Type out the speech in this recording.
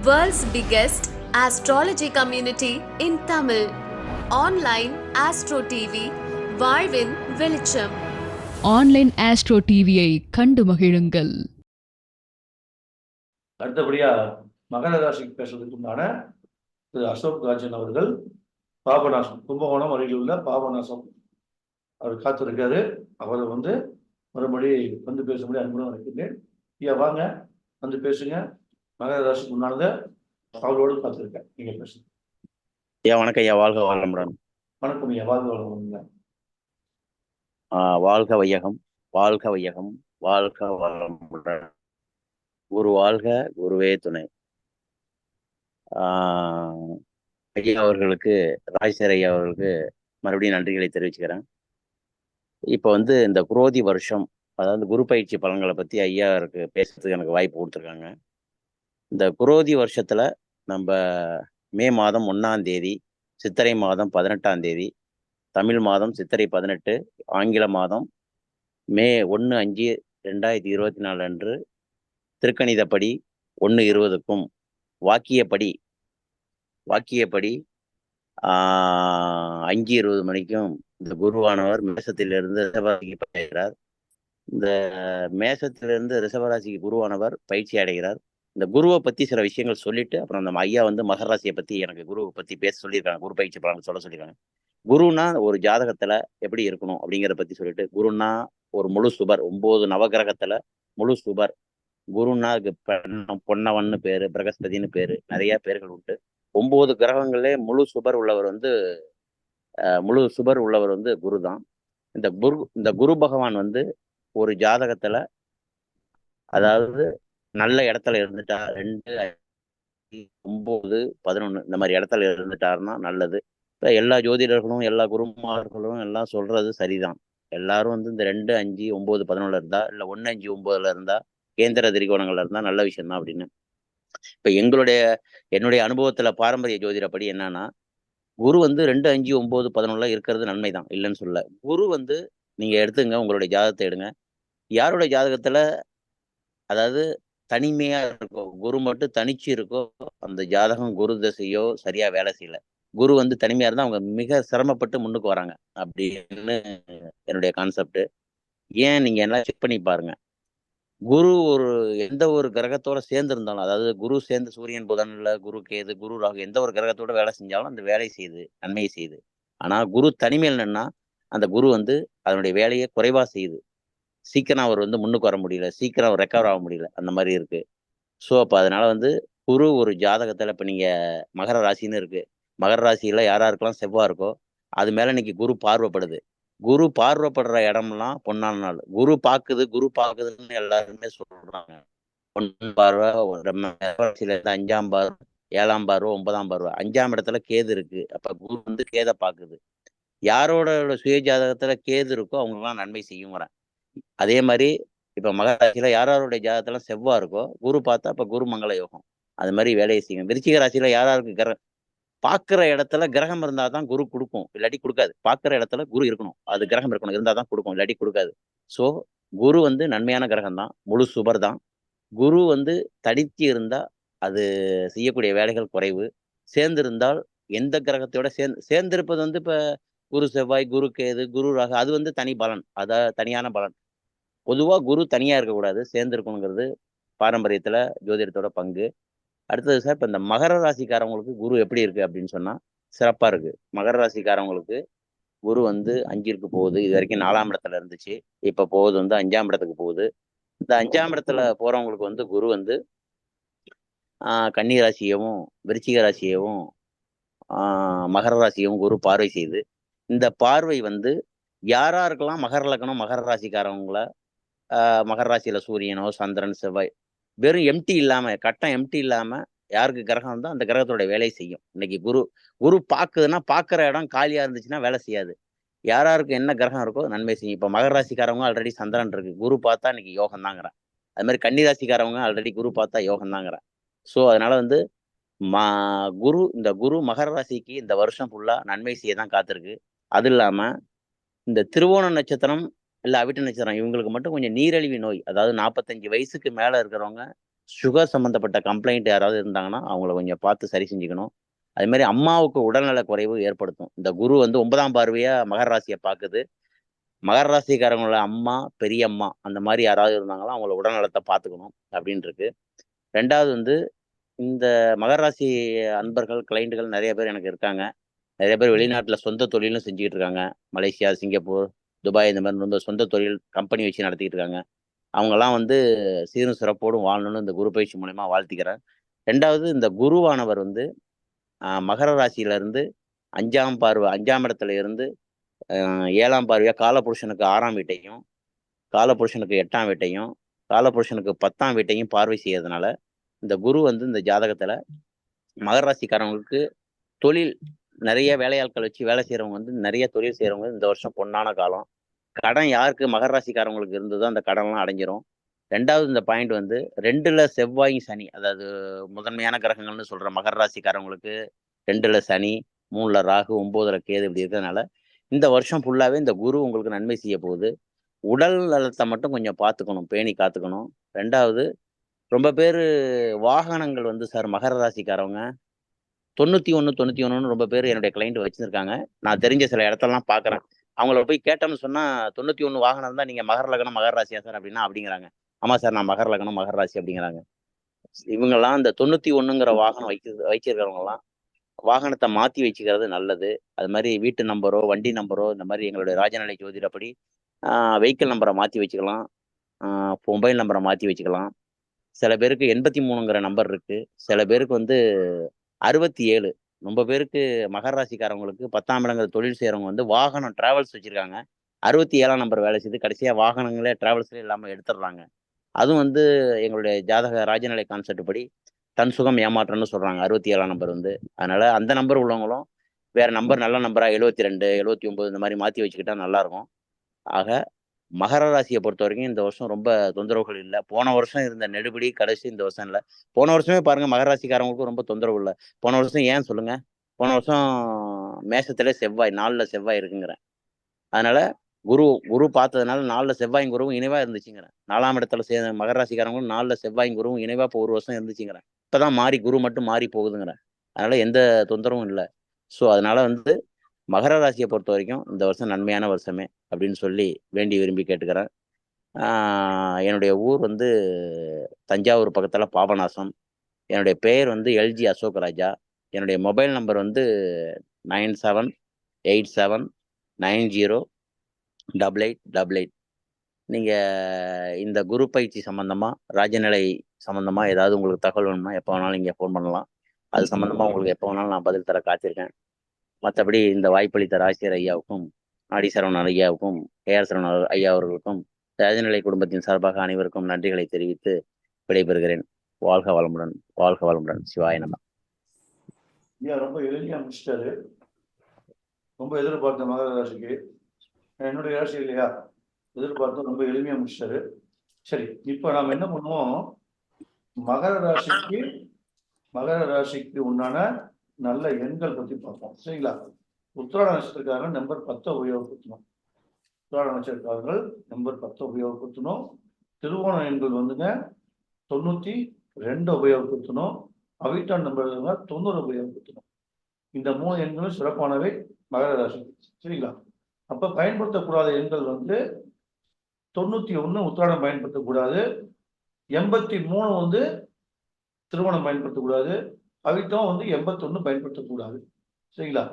World's biggest astrology community in Tamil. Online Astro TV, வாழ்வின் வெளிச்சம் online astro டிவியை கண்டு மகிழுங்கள். அடுத்தபடியா மகர ராசிக்கு பேசுறதுக்கு உண்டான திரு அசோக் ராஜன் அவர்கள் பாபநாசம் கும்பகோணம் அருகில் உள்ள பாபநாசம் அவர் காத்திருக்காரு அவரை வந்து மறுபடி வந்து பேசும்படி அன்புடன் வைக்கின்றேன் ஐயா வாங்க வந்து பேசுங்க. மகர ராசிக்கு உண்டானதை அவரோடு காத்திருக்கேன் நீங்க பேசுங்க. ஐயா வணக்கம் ஐயா. வாழ்க வளமுடன். வணக்கம் ஐயா. வாழ்க ஆஹ் வாழ்க வையகம். வாழ்க வையகம். வாழ்க வளமுடன். குரு வாழ்க குருவே துணை. ஆஹ் ஐயா அவர்களுக்கு ராஜசேகர் ஐயா அவர்களுக்கு மறுபடியும் நன்றிகளை தெரிவிச்சுக்கிறேன். இப்போ வந்து இந்த குரோதி வருஷம் அதாவது குரு பயிற்சி பலன்களை பற்றி ஐயா இருக்கு பேசுறதுக்கு எனக்கு வாய்ப்பு கொடுத்துருக்காங்க. இந்த குரோதி வருஷத்துல நம்ம மே மாதம் ஒன்றாந்தேதி சித்திரை மாதம் பதினெட்டாம் தேதி தமிழ் மாதம் சித்திரை பதினெட்டு ஆங்கில மாதம் மே ஒன்று அஞ்சு ரெண்டாயிரத்தி இருபத்தி நாலு அன்று திருக்கணிதப்படி ஒன்று இருபதுக்கும் வாக்கியப்படி வாக்கியப்படி அஞ்சு இருபது மணிக்கும் இந்த குருவானவர் மேசத்திலிருந்து ரிஷபராசிக்கு பயிர்கிறார் இந்த மேசத்திலிருந்து ரிஷபராசிக்கு குருவானவர் பயிற்சி அடைகிறார். இந்த குருவை பற்றி சில விஷயங்கள் சொல்லிட்டு அப்புறம் நம்ம ஐயா வந்து மகர ராசியை பற்றி எனக்கு குருவை பற்றி பேச சொல்லியிருக்காங்க. குரு பயிற்சி பலன் சொல்ல சொல்லியிருக்காங்க. குருனா ஒரு ஜாதகத்துல எப்படி இருக்கணும் அப்படிங்கிறத பத்தி சொல்லிட்டு குருனா ஒரு முழு சுபர் ஒன்பது நவகிரகத்துல முழு சுபர். குருனா பொன்னவன்னு பேரு பிரகஸ்பதினு பேரு நிறைய பேர்கள் உண்டு. ஒன்பது கிரகங்களே முழு சுபர் உள்ளவர் வந்து முழு சுபர் உள்ளவர் வந்து குரு தான் இந்த குரு இந்த குரு பகவான் வந்து ஒரு ஜாதகத்துல அதாவது நல்ல இடத்துல இருந்துட்டா ரெண்டு ஒம்பது பதினொன்று இந்த மாதிரி இடத்துல இருந்துட்டாருன்னா நல்லது. இப்போ எல்லா ஜோதிடர்களும் எல்லா குருமார்களும் எல்லாம் சொல்றது சரிதான். எல்லாரும் வந்து இந்த ரெண்டு அஞ்சு ஒம்பது பதினொன்றுல இருந்தா இல்லை ஒன்று அஞ்சு ஒம்பதுல இருந்தா கேந்திர திரிகோணங்கள்ல இருந்தா நல்ல விஷயம் தான் அப்படின்னு. இப்போ எங்களுடைய என்னுடைய அனுபவத்துல பாரம்பரிய ஜோதிடப்படி என்னன்னா குரு வந்து ரெண்டு அஞ்சு ஒம்பது பதினொன்றுல இருக்கிறது நன்மை தான் இல்லைன்னு சொல்ல. குரு வந்து நீங்க எடுத்துங்க உங்களுடைய ஜாதகத்தை எடுங்க. யாருடைய ஜாதகத்துல அதாவது தனிமையா இருக்கோ குரு மட்டும் தனிச்சு இருக்கோ அந்த ஜாதகம் குரு தசையோ சரியா வேலை செய்யல. குரு வந்து தனிமையா இருந்தா அவங்க மிக சிரமப்பட்டு முன்னுக்கு வராங்க. அப்படின்னு என்னுடைய கான்செப்ட் ஏன் நீங்க எல்லாம் செக் பண்ணி பாருங்க. குரு ஒரு எந்த ஒரு கிரகத்தோட சேர்ந்து இருந்தாலும் அதாவது குரு சேர்ந்து சூரியன் புதன்ல குரு கேது குரு ராகு எந்த ஒரு கிரகத்தோட வேலை செஞ்சாலும் அந்த வேலை செய்யுது நன்மையை செய்யுது. ஆனா குரு தனிமையில் நின்னா அந்த குரு வந்து அதனுடைய வேலையை குறைவா செய்யுது. சீக்கிரம் அவர் வந்து முன்னுக்கு வர முடியல சீக்கிரம் அவர் ரெக்கவர் ஆக முடியல. அந்த மாதிரி இருக்கு. ஸோ அப்போ அதனால வந்து குரு ஒரு ஜாதகத்துல இப்போ நீங்க மகர ராசின்னு இருக்கு. மகர ராசியில் யாரா இருக்கலாம் செவ்வாய் இருக்கோ அது மேல இன்னைக்கு குரு பார்வைப்படுது. குரு பார்வைப்படுற இடம்லாம் பொன்னான நாள். குரு பாக்குது குரு பாக்குதுன்னு எல்லாருமே சொல்றாங்க. பொன் பார்வை ராசியில இருந்து அஞ்சாம் பார்வை ஏழாம் பார்வை ஒன்பதாம் பார்வை அஞ்சாம் இடத்துல கேது இருக்கு. அப்ப குரு வந்து கேதை பாக்குது யாரோட சுய ஜாதகத்துல கேது இருக்கோ அவங்கெல்லாம் நன்மை செய்யும் வரேன் அதே மாதிரி இப்போ மகராசியில் யார் யாருடைய ஜாதகத்தெல்லாம் செவ்வாய் இருக்கோ குரு பார்த்தா இப்போ குரு மங்கள யோகம். அது மாதிரி வேலையை செய்யும் விருச்சிக ராசியில் யார் யாருக்கு கிர பார்க்குற இடத்துல கிரகம் இருந்தால் தான் குரு கொடுக்கும். இல்லாட்டி கொடுக்காது. பார்க்குற இடத்துல குரு இருக்கணும். அது கிரகம் இருக்கணும். இருந்தால் தான் கொடுக்கும். இல்லாட்டி கொடுக்காது. ஸோ குரு வந்து நன்மையான கிரகம் தான். முழு சுபர் தான். குரு வந்து தடித்து இருந்தால் அது செய்யக்கூடிய வேலைகள் குறைவு. சேர்ந்திருந்தால் எந்த கிரகத்தோட சேர்ந்து சேர்ந்திருப்பது வந்து இப்போ குரு செவ்வாய் குரு கேது குரு ராகு அது வந்து தனி பலன். அதான் தனியான பலன். பொதுவா குரு தனியா இருக்கக்கூடாது. சேர்ந்திருக்கணுங்கிறது பாரம்பரியத்துல ஜோதிடத்தோட பங்கு. அடுத்தது சார் இப்போ இந்த மகர ராசிக்காரவங்களுக்கு குரு எப்படி இருக்கு அப்படின்னு சொன்னா சிறப்பா இருக்கு. மகர ராசிக்காரவங்களுக்கு குரு வந்து அஞ்சிற்கு போகுது. இது வரைக்கும் நாலாம் இடத்துல இருந்துச்சு. இப்ப போகுது வந்து அஞ்சாம் இடத்துக்கு போகுது. இந்த அஞ்சாம் இடத்துல போறவங்களுக்கு வந்து குரு வந்து கன்னி ராசியவும் விருச்சிக ராசியவும் மகர ராசியவும் குரு பார்வை செய்யுது இந்த பார்வை வந்து யாரா இருக்கலாம் மகர லக்கணம் மகர ராசிக்காரவங்கள மகர ராசியில சூரியனோ சந்திரன் செவ்வாய் வெறும் எம்டி இல்லாம கட்டம் எம்டி இல்லாம யாருக்கு கிரகம் இருந்தால் அந்த கிரகத்தோட வேலையை செய்யும். இன்னைக்கு குரு குரு பார்க்குதுன்னா பார்க்குற இடம் காலியாக இருந்துச்சுன்னா வேலை செய்யாது. யாராருக்கு என்ன கிரகம் இருக்கோ நன்மை செய்யும். இப்போ மகர ராசிக்காரவங்க ஆல்ரெடி சந்திரன் இருக்கு. குரு பார்த்தா இன்னைக்கு யோகம் தாங்கிறேன் அது மாதிரி கன்னி ராசிக்காரவங்க ஆல்ரெடி குரு பார்த்தா யோகம் தாங்கிறேன் ஸோ அதனால வந்து மா குரு இந்த குரு மகர ராசிக்கு இந்த வருஷம் ஃபுல்லாக நன்மை செய்ய தான் காத்திருக்கு. அது இல்லாமல் இந்த திருவோண நட்சத்திரம் இல்லை அவிட்ட நட்சத்திரம். இவங்களுக்கு மட்டும் கொஞ்சம் நீரிழிவு நோய். அதாவது நாற்பத்தஞ்சு வயசுக்கு மேலே இருக்கிறவங்க சுகர் சம்மந்தப்பட்ட கம்ப்ளைண்ட் யாராவது இருந்தாங்கன்னா அவங்கள கொஞ்சம் பார்த்து சரி செஞ்சுக்கணும். அதே மாதிரி அம்மாவுக்கு உடல்நல குறைவு ஏற்படுத்தும். இந்த குரு வந்து ஒன்பதாம் பார்வையா மகர ராசியை பார்க்குது. மகர ராசிக்காரங்களோட அம்மா பெரியம்மா அந்த மாதிரி யாராவது இருந்தாங்களோ அவங்கள உடல்நலத்தை பார்த்துக்கணும் அப்படின்னு இருக்கு ரெண்டாவது வந்து இந்த மகர ராசி அன்பர்கள் கிளைண்ட்டுகள் நிறைய பேர் எனக்கு இருக்காங்க. நிறைய பேர் வெளிநாட்டில் சொந்த தொழிலும் செஞ்சுக்கிட்டு இருக்காங்க. மலேசியா சிங்கப்பூர் துபாய் இந்த மாதிரி ரொம்ப சொந்த தொழில் கம்பெனி வச்சு நடத்திக்கிட்டு இருக்காங்க. அவங்கெல்லாம் வந்து சீரும் சிறப்போடும் வாழணும்னு இந்த குரு பயிற்சி மூலயமா வாழ்த்திக்கிறேன் ரெண்டாவது இந்த குருவானவர் வந்து மகர ராசியிலிருந்து அஞ்சாம் பார்வை அஞ்சாம் இடத்துல இருந்து ஏழாம் பார்வையா காலபுருஷனுக்கு ஆறாம் வீட்டையும் காலபுருஷனுக்கு எட்டாம் வீட்டையும் காலபுருஷனுக்கு பத்தாம் வீட்டையும் பார்வை செய்யறதுனால இந்த குரு வந்து இந்த ஜாதகத்தில் மகர ராசிக்காரவங்களுக்கு தொழில் நிறைய வேலையாட்கள் வச்சு வேலை செய்கிறவங்க வந்து நிறைய தொழில் செய்கிறவங்க இந்த வருஷம் பொன்னான காலம். கடன் யாருக்கு? மகர ராசிக்காரவங்களுக்கு இருந்ததோ அந்த கடன்லாம் அடைஞ்சிரும். ரெண்டாவது இந்த பாயிண்ட் வந்து ரெண்டுல செவ்வாய் சனி அதாவது முதன்மையான கிரகங்கள்னு சொல்ற மகர ராசிக்காரவங்களுக்கு ரெண்டுல சனி மூணுல ராகு ஒன்பதுல கேது இப்படி இருக்கிறதுனால இந்த வருஷம் ஃபுல்லாவே இந்த குரு உங்களுக்கு நன்மை செய்ய போகுது. உடல் நலத்தை மட்டும் கொஞ்சம் பார்த்துக்கணும் பேணி காத்துக்கணும். ரெண்டாவது ரொம்ப பேர் வாகனங்கள் வந்து சார் மகர ராசிக்காரவங்க தொண்ணூத்தி ஒன்று தொண்ணூத்தி ஒன்றுன்னு ரொம்ப பேர் என்னுடைய கிளைண்ட் வச்சிருக்காங்க நான் தெரிஞ்ச சில இடத்தெல்லாம் பார்க்குறேன். அவங்கள போய் கேட்டோம்னு சொன்னா தொண்ணூத்தி ஒன்று வாகனம் இருந்தால் நீங்க மகர லக்னம் மகர ராசியா சார் அப்படின்னா அப்படிங்கிறாங்க. ஆமா சார் நான் மகர லக்னம் மகர ராசி அப்படிங்கிறாங்க. இவங்கெல்லாம் இந்த தொண்ணூத்தி ஒண்ணுங்கிற வாகனம் வைக்க வச்சிருக்கிறவங்கலாம் வாகனத்தை மாத்தி வச்சுக்கிறது நல்லது. அது மாதிரி வீட்டு நம்பரோ வண்டி நம்பரோ இந்த மாதிரி எங்களுடைய ராஜநிலை ஜோதிடப்படி வெஹிக்கிள் நம்பரை மாத்தி வச்சுக்கலாம். மொபைல் நம்பரை மாத்தி வச்சுக்கலாம். சில பேருக்கு எண்பத்தி மூணுங்கிற நம்பர் இருக்கு. சில பேருக்கு வந்து அறுபத்தி ஏழு ரொம்ப பேருக்கு மகர ராசிக்காரவங்களுக்கு பத்தாம் இடங்கள் தொழில் செய்கிறவங்க வந்து வாகனம் டிராவல்ஸ் வச்சுருக்காங்க. அறுபத்தி ஏழாம் நம்பர் வேலை செய்து கடைசியாக வாகனங்களே டிராவல்ஸ்லேயே இல்லாமல் எடுத்துடுறாங்க அதுவும் வந்து எங்களுடைய ஜாதக ராஜநிலை கான்செப்ட் படி தன் சுகம் ஏமாற்றம்னு சொல்கிறாங்க அறுபத்தி ஏழாம் நம்பர் வந்து. அதனால் அந்த நம்பர் உள்ளவங்களும் வேறு நம்பர் நல்ல நம்பராக எழுபத்தி ரெண்டு எழுபத்தி ஒம்பது இந்த மாதிரி மாற்றி வச்சுக்கிட்டா நல்லாயிருக்கும் ஆக மகர ராசியை பொறுத்த வரைக்கும் இந்த வருஷம் ரொம்ப தொந்தரவுகள் இல்லை. போன வருஷம் இருந்த நெடுபடி கடைசி இந்த வருஷம் இல்லை. போன வருஷமே பாருங்க மகர ராசிக்காரங்களுக்கும் ரொம்ப தொந்தரவு இல்லை. போன வருஷம் ஏன் சொல்லுங்க? போன வருஷம் மேசத்துல செவ்வாய் நாலுல செவ்வாய் இருக்குங்கிறேன். அதனால குரு குரு பார்த்ததுனால நாலுல செவ்வாயும் குருவும் இணைவா இருந்துச்சுங்கிறேன். நாலாம் இடத்துல சே மகர ராசிக்காரங்களும் நாலுல செவ்வாயும் குருவும் இணைவா இப்போ ஒரு வருஷம் இருந்துச்சுங்கிறேன். இப்பதான் மாறி குரு மட்டும் மாறி போகுதுங்கிறேன். அதனால எந்த தொந்தரவும் இல்லை. ஸோ அதனால வந்து மகர ராசியை பொறுத்த வரைக்கும் இந்த வருஷம் நன்மையான வருஷமே அப்படின்னு சொல்லி வேண்டி விரும்பி கேட்டுக்கிறேன். என்னுடைய ஊர் வந்து தஞ்சாவூர் பக்கத்தில் பாபநாசம். என்னுடைய பெயர் வந்து எல்ஜி அசோக் ராஜா. என்னுடைய மொபைல் நம்பர் வந்து nine seven eight seven nine zero double eight double eight. நீங்கள் இந்த குரு பயிற்சி சம்மந்தமாக ராஜநிலை சம்மந்தமாக ஏதாவது உங்களுக்கு தகவல் வேணும்னா எப்போ வேணாலும் நீங்கள் ஃபோன் பண்ணலாம். அது சம்மந்தமாக உங்களுக்கு எப்போ வேணாலும் நான் பதில் தர காத்திருக்கேன். மற்றபடி இந்த வாய்ப்பளித்த ராசியர் ஐயாவுக்கும் ஆடி சரவணன் ஐயாவுக்கும் ஏஆர் சரவணன் ஐயா அவர்களுக்கும் ராஜநிலை குடும்பத்தின் சார்பாக அனைவருக்கும் நன்றிகளை தெரிவித்து விடைபெறுகிறேன். வாழ்க வளமுடன் வாழ்க வளமுடன். சிவாய நம்ம ரொம்ப எளிமையா முடிச்சிட்டாரு. ரொம்ப எதிர்பார்த்த மகர ராசிக்கு. என்னுடைய ராசி இல்லையா? எதிர்பார்த்து ரொம்ப எளிமையா முடிச்சிட்டாரு. சரி இப்போ நாம் என்ன பண்ணுவோம்? மகர ராசிக்கு மகர ராசிக்கு உண்டான நல்ல எண்கள் பத்தி பார்ப்போம். சரிங்களா? உத்திராட நட்சத்திரக்காரர்கள் நம்பர் பத்தை உபயோகப்படுத்தணும். உத்திராட நட்சத்திரக்காரர்கள் நம்பர் பத்தை உபயோகப்படுத்தணும். திருவோண எண்கள் வந்துங்க தொண்ணூத்தி ரெண்டு உபயோகப்படுத்தணும். அவிட்டான் நம்பர் தொண்ணூறு உபயோகப்படுத்தணும். இந்த மூணு எண்களும் சிறப்பானவை மகர ராசி சரிங்களா? அப்ப பயன்படுத்தக்கூடாத எண்கள் வந்து தொண்ணூத்தி ஒன்று உத்திராடம் பயன்படுத்தக்கூடாது. எண்பத்தி மூணு வந்து திருமணம் பயன்படுத்தக்கூடாது. அவிட்டம் வந்து எண்பத்தொன்னு பயன்படுத்தக்கூடாது. சரிங்களா?